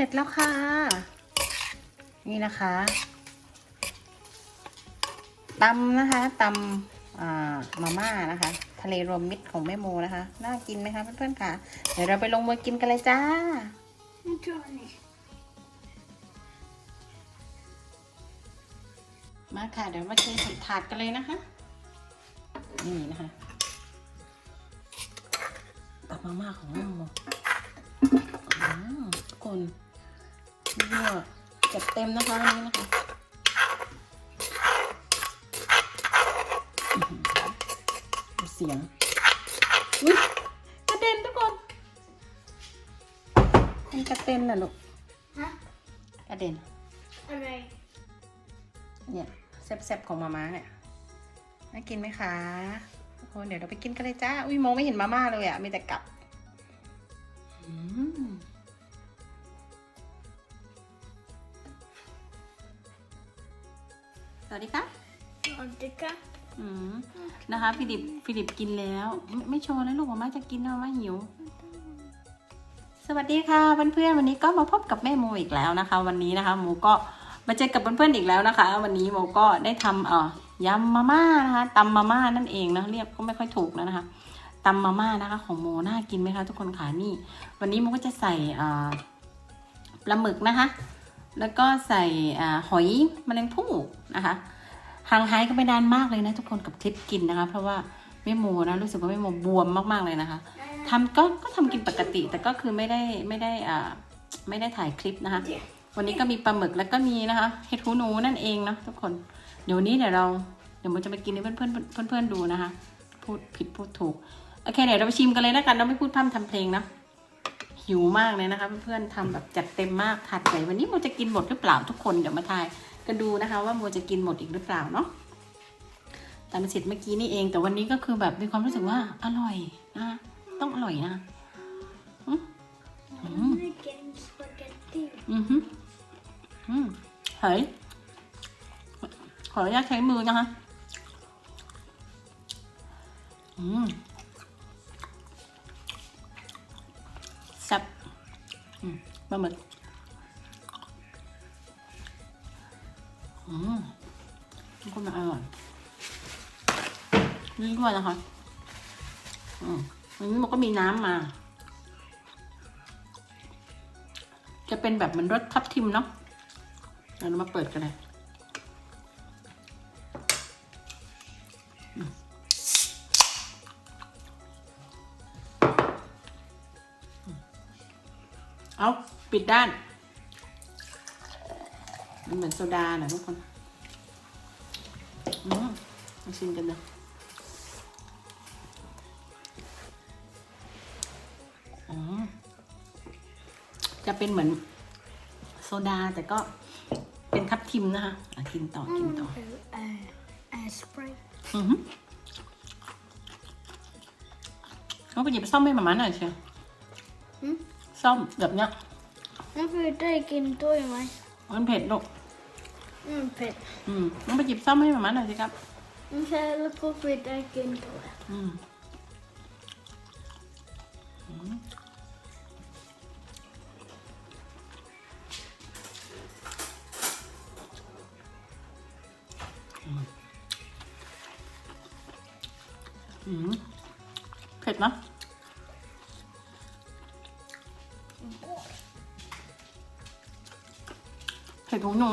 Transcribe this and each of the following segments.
ร็จแล้วค่ะ นี่นะคะตำนะคะตำอ่ามาม่านะคะ ทะเลรวมมิตรของแม่โมนะคะ น่ากินไหมคะเพื่อนๆค่ะ เดี๋ยวเราไปลงมือกินกันเลยจ้ามาค่ะ เดี๋ยวมาเทใส่ถาดกันเลยนะคะ นี่นะคะตับมาม่าของแม่โมอืมทุกคน นี่ก็จัดเต็มนะคะวันนี้นะคะอื้อหือดูเสียงอุ้ยกระเด็นทุกคนมันกระเด็นน่ะลูก Huh? กระเด็น Alright. เนี่ยแซ่บๆของมาม่าเนี่ยน่ากินไหมคะทุกคนเดี๋ยวเราไปกินกันเลยจ้าอุ้ยมองไม่เห็นมาม่าเลยอะมีแต่กับอืม สวัสดีค่ะ Vodka. อืมนะคะฟิลิปฟิลิปกินแล้วไม่ไม่โชว์แล้วลูกมาม่าจะกินนะมาม่าหิว สวัสดีค่ะเพื่อนๆวันนี้ก็มาพบกับแม่โมอีกแล้วนะคะ วันนี้นะคะโมก็มาเจอกับเพื่อนๆอีกแล้วนะคะ วันนี้โมก็ได้ทำเอ่อยำมาม่านะคะตำมาม่านั่นเองนะเรียกก็ไม่ค่อยถูกแล้วนะคะตำมาม่านะคะ ของโมน่ากินไหมคะทุกคนค่ะนี่ วันนี้โมก็จะใส่อ่าปลาหมึกนะคะ แล้วก็ใส่หอยแมลงภู่นะคะห่างหายกันไปนานมากเลยนะทุกคนกับคลิปกินนะคะ เพราะว่าแม่โมนะรู้สึกว่าแม่โมบวมมากๆเลยนะคะทำก็ก็ทำกินปกติ แต่ก็คือไม่ได้ไม่ได้อ่าไม่ได้ถ่ายคลิปนะคะ วันนี้ก็มีปลาหมึกแล้วก็มีนะคะเห็ดหูหนูนั่นเองเนาะทุกคนเดี๋ยวนี้เดี๋ยวเราเดี๋ยวมันจะไปกินให้เพื่อนเพื่อนเพื่อนเพื่อนดูนะคะ พูดผิดพูดถูกโอเคเดี๋ยวเราไปชิมกันเลยแล้วกันเราไม่พูดพร่ำทำเพลงนะ หิวมากเลยนะคะเพื่อนๆทำแบบจัดเต็มมากถัดใหญ่วันนี้โมจะกินหมดหรือเปล่าทุกคนเดี๋ยวมาทายกันดูนะคะ ว่าโมจะกินหมดอีกหรือเปล่าเนาะตามเสร็จเมื่อกี้นี่เองแต่วันนี้ก็คือแบบมีความรู้สึกว่าอร่อยนะต้องอร่อยนะ I'm making spaghetti. อืออืมเฮ้ยขออนุญาตใช้มือนะคะ อืม ปลาหมึกอืมมันก็มาอร่อยนี่ด้วยนะคะ อืมอันนี้มันก็มีน้ำมา จะเป็นแบบเหมือนรสทับทิมเนาะเดี๋ยวเรามาเปิดกันเลย เอาปิดด้าน มันเหมือนโซดานะทุกคนอืมมาชิมกันเลยอืมจะเป็นเหมือนโซดาแต่ก็เป็นทับทิมนะคะอะกินต่อ กินต่อ Uh, uh, uh, Sprite. อือหือเขาไปหยิบซ่อมให้หมาม่าหน่อยเชียวหื มซ่อมแบบเนี้ย Nu får vi dricka in då i mig. มันเผ็ดลูก Mm, pet. อืมต้องไปหยิบซ่อมให้หมาม่าหน่อยสิครับ Nu ska jag få vi dricka in då. อืมอืมอืมเผ็ดนะ เผ็ดของหนู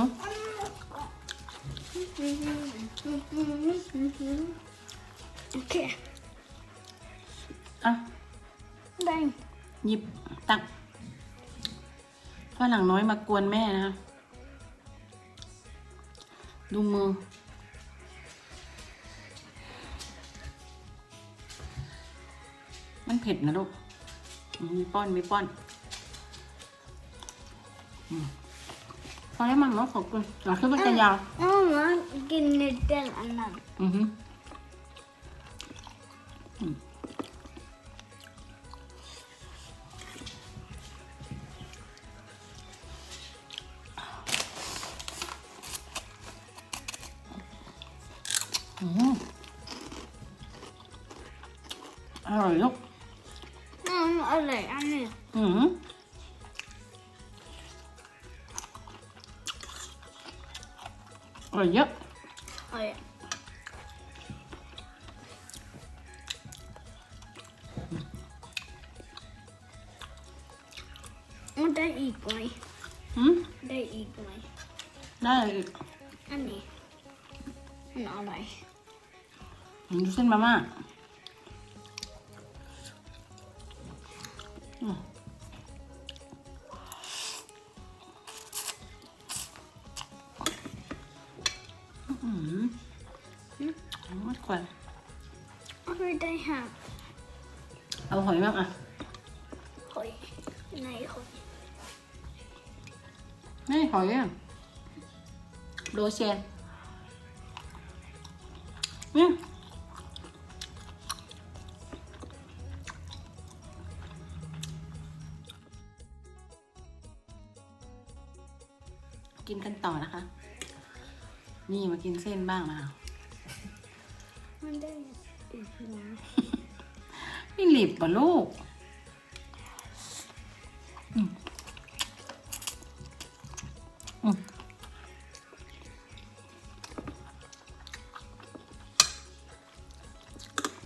Okej. อะ Bang. หยิบตักฝรั่งน้อยมากวนแม่นะคะดูมือ มันเผ็ดนะลูกอืมมีป้อน มีป้อน พอแล้วมันมาขอบคุณหลังคือมันจะยาว Mamma, ginner den annan. อือฮึอืมอร่อยลูก Mamma, eller Annie. อืม ร่อยเยอะ Oh ja. Och där gick mig. อืม Där gick mig. ได้อี เอาหอยบ้างอะ Oj. Nej, oj. นี่หอยอะโรเชนนี่กินกันต่อนะคะ นี่มากินเส้นบ้างนะ ไม่หลิบป่ะลูกอืมอืม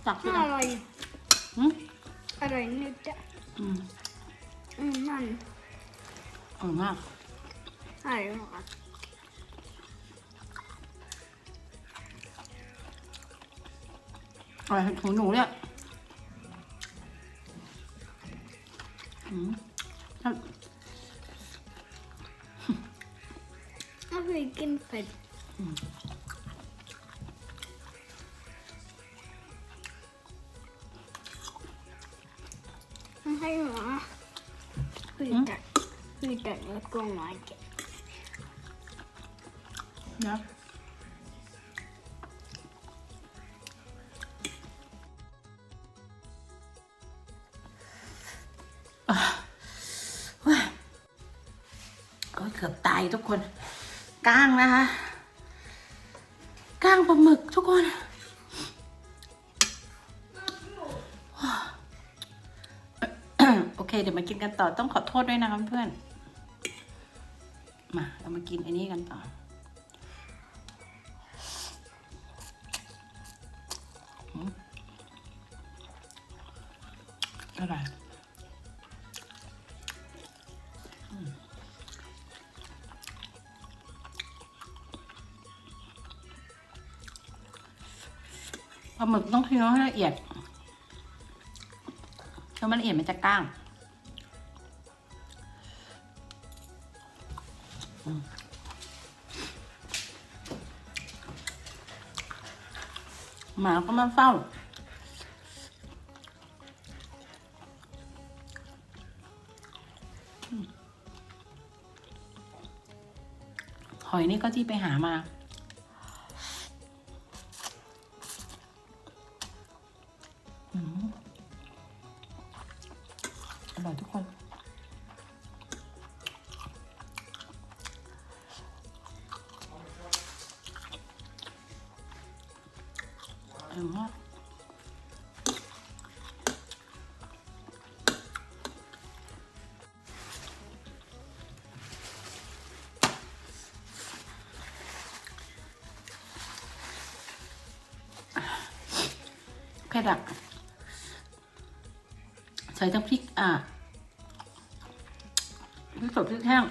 จับที่ไหน Arg. อืม Arg nudde. อืม Innan. อร่อยมาก Arg mat. อร่อยหูหนูเนี่ย Skydda. Skydda nu kommer jag. เดี๋ยวอะเฮ้ยโอ้ยเกือบตายทุกคน ก้างนะคะ ก้างปลาหมึกทุกคน เคเดี๋ยวมากินกันต่อต้องขอโทษด้วยนะคะเพื่อนมาเรามากินอันนี้กันต่อ อร่อยปลาหมึกต้องเคี้ยวให้ละเอียดถ้ามันละเอียดมันจะก้าง หมาก็มาเฝ้า หอยนี่ก็ที่ไปหามา เผ็ดอะใส่ทั้งพริกอะพริกสดพริกแห้ง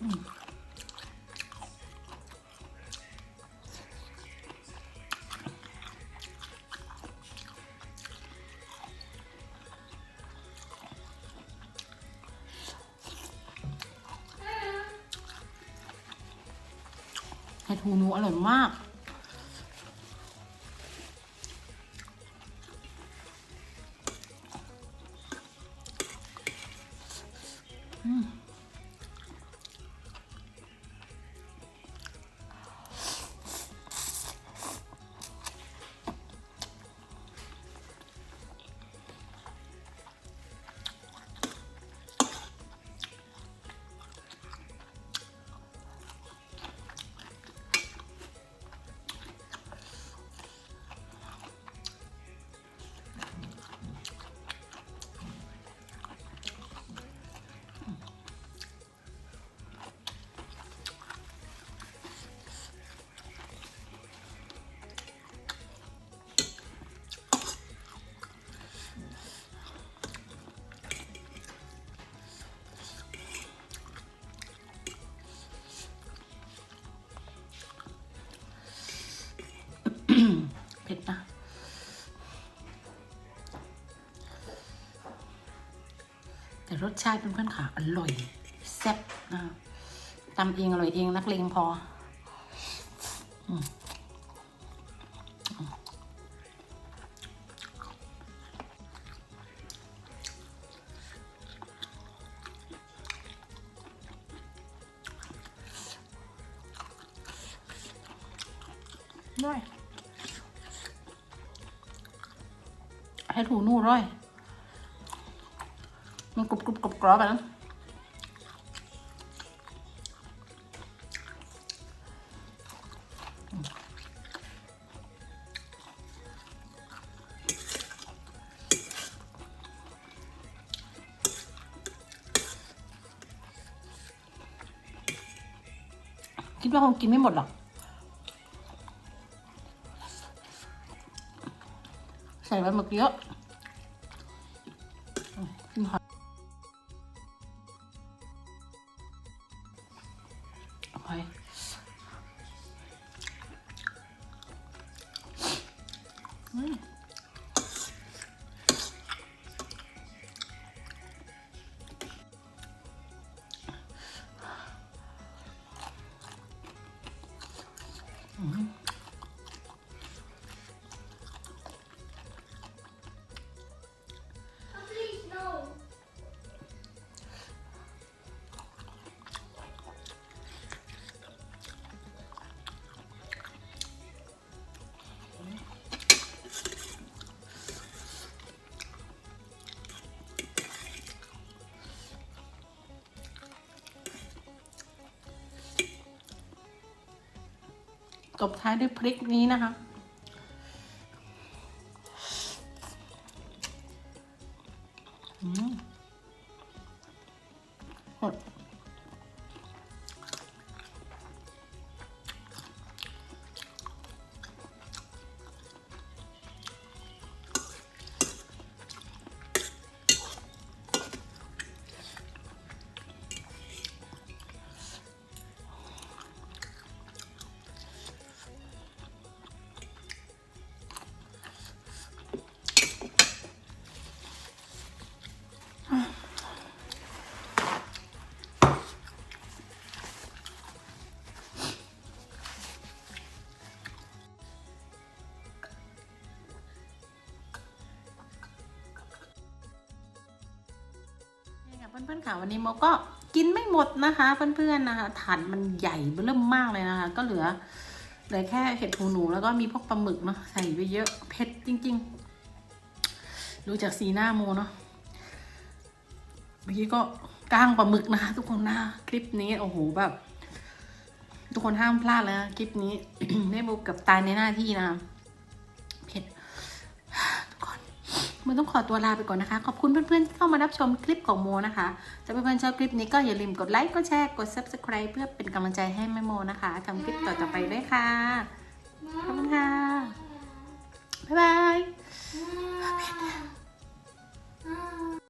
อืมไข่ทูนูอร่อยมาก แต่รสชาติเพื่อนๆค่ะอร่อยแซ่บนะตำเองอร่อยเองนักเลงพออืมด้วยให้ถูนู่ร้อย มันกรุบกรุบกรอบกรอบไปแล้วคิดว่าคงกินไม่หมดหรอก ใส่ใบหมึกเยอะ ตบท้ายด้วยพริกนี้นะคะ พื่อนๆค่ะวันนี้โมก็กินไม่หมดนะคะ เพื่อนๆนะคะถาดมันใหญ่เริ่มมากเลยนะคะ ก็เหลือเหลือแค่เห็ดหูหนูแล้วก็มีพวกปลาหมึกเนาะใส่ไปเยอะเผ็ดจริงๆดูจากสีหน้าโมเนาะเมื่อกี้ก็ก้างปลาหมึกนะคะทุกคนนะคลิปนี้โอ้โหแบบ ทุกคนห้ามพลาดเลยนะคลิปนี้ได้บุกกับตายในหน้าที่นะ มันต้องขอตัวลาไปก่อนนะคะ ขอบคุณเพื่อนๆที่เข้ามารับชมคลิปของโมนะคะถ้าเพื่อนๆชอบคลิปนี้ก็อย่าลืมกดไลค์ กดแชร์ กด subscribe เพื่อเป็นกำลังใจให้แม่โมนะคะทำคลิปต่อๆไปด้วยค่ะ ขอบคุณค่ะ บ๊ายบาย